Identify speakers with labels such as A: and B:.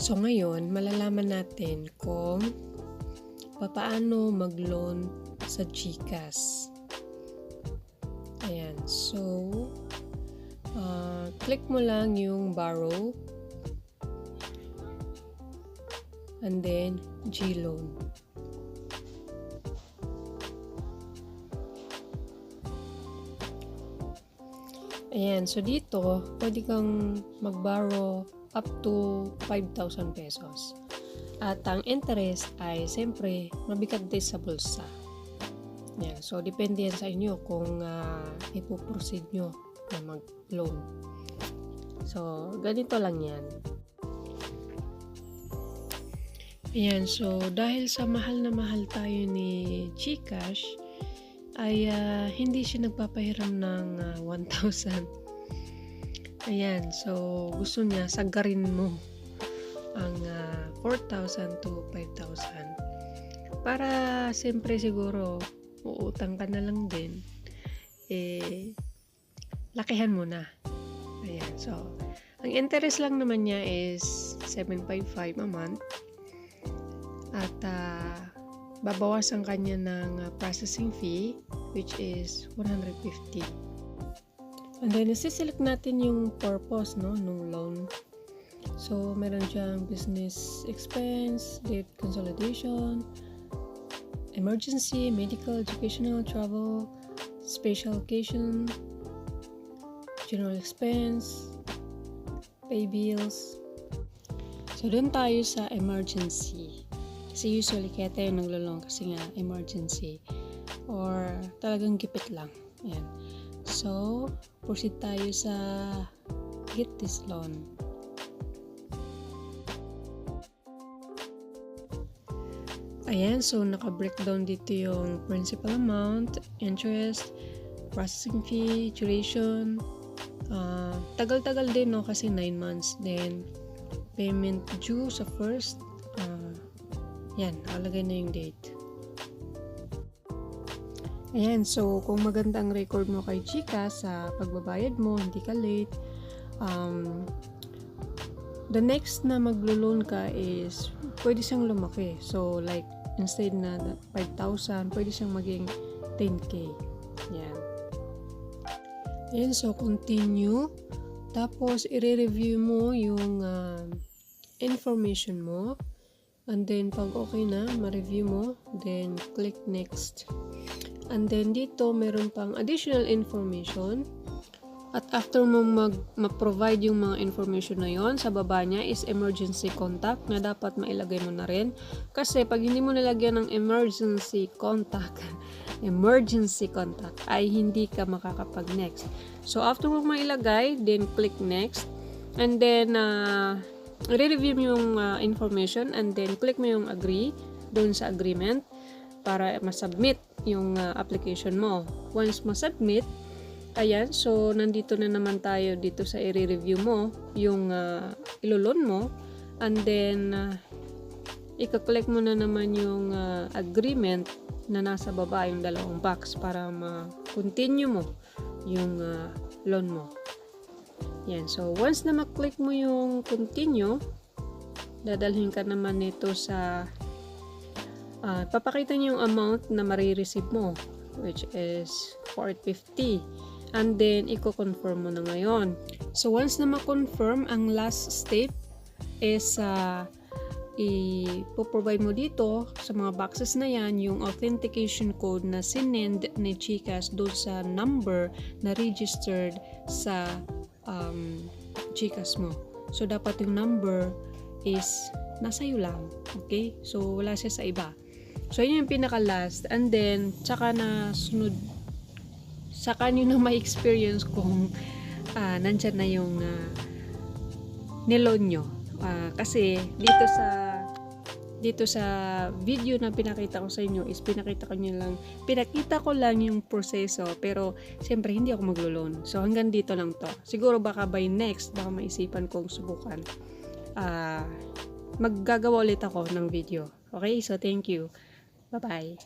A: So ngayon, malalaman natin kung papaano mag-loan sa GCash. Ayan. So, uh, click mo lang yung borrow and then G-loan. Ayan, so dito, pwede kang mag-borrow up to 5,000 pesos. At ang interest ay, siyempre, mabigat din sa bulsa. Ayan, so depende yan sa inyo kung uh, ipoproceed nyo na mag-loan. So, ganito lang yan. Ayan, so dahil sa mahal na mahal tayo ni Gcash, ay uh, hindi siya nagpapahiram ng uh, 1,000. Ayan, so gusto niya sagarin mo ang uh, 4,000 to 5,000. Para siyempre siguro uutang ka na lang din, eh, lakihan mo na. Ayan, so ang interest lang naman niya is 7.5 a month. At uh, babawasan kanya ng uh, processing fee which is 150. And then, isi-select natin yung purpose no, nung loan. So, meron siyang business expense, debt consolidation, emergency, medical, educational, travel, special occasion, general expense, pay bills. So, doon tayo sa emergency. Kasi usually kaya tayo naglulong kasi nga emergency or talagang gipit lang. Ayan. So, proceed tayo sa get this loan. Ayan, so naka-breakdown dito yung principal amount, interest, processing fee, duration. Uh, tagal-tagal din, no? Kasi 9 months. Then, payment due sa first. Uh, yan, nakalagay na yung date. Ayan, so kung maganda ang record mo kay Chika sa pagbabayad mo, hindi ka late, um, the next na maglo-loan ka is pwede siyang lumaki. So, like, instead na 5,000, pwede siyang maging 10K. Yan. Ayan, so continue. Tapos, i-review mo yung uh, information mo. And then, pag okay na, ma-review mo, then click next. And then dito, meron pang additional information. At after mo mag, ma-provide yung mga information na yon sa baba niya is emergency contact na dapat mailagay mo na rin. Kasi pag hindi mo nilagyan ng emergency contact, emergency contact, ay hindi ka makakapag next. So after mo mailagay, then click next. And then, uh, re-review mo yung uh, information and then click mo yung agree doon sa agreement para ma-submit yung uh, application mo. Once ma-submit, ayan, so nandito na naman tayo dito sa i-review mo yung uh, ilolon mo and then uh, ika-click mo na naman yung uh, agreement na nasa baba yung dalawang box para ma-continue mo yung uh, loan mo. Yan. So, once na ma-click mo yung continue, dadalhin ka naman nito sa uh, papakita niyo yung amount na marireceive mo which is 450 and then i-confirm mo na ngayon. So once na ma-confirm ang last step is uh, i-provide mo dito sa mga boxes na yan yung authentication code na sinend ni Gcash doon sa number na registered sa um, Gcash mo. So dapat yung number is nasa iyo lang okay? So wala siya sa iba So, yun yung pinaka-last. And then, tsaka na sunod, saka nyo na may experience kung uh, nandyan na yung uh, niloan nyo. Uh, kasi, dito sa dito sa video na pinakita ko sa inyo is pinakita ko nyo lang pinakita ko lang yung proseso pero siyempre hindi ako maglo-loan. So hanggang dito lang to. Siguro baka by next baka maisipan kong subukan. Uh, maggagawa ulit ako ng video. Okay? So thank you Bye bye.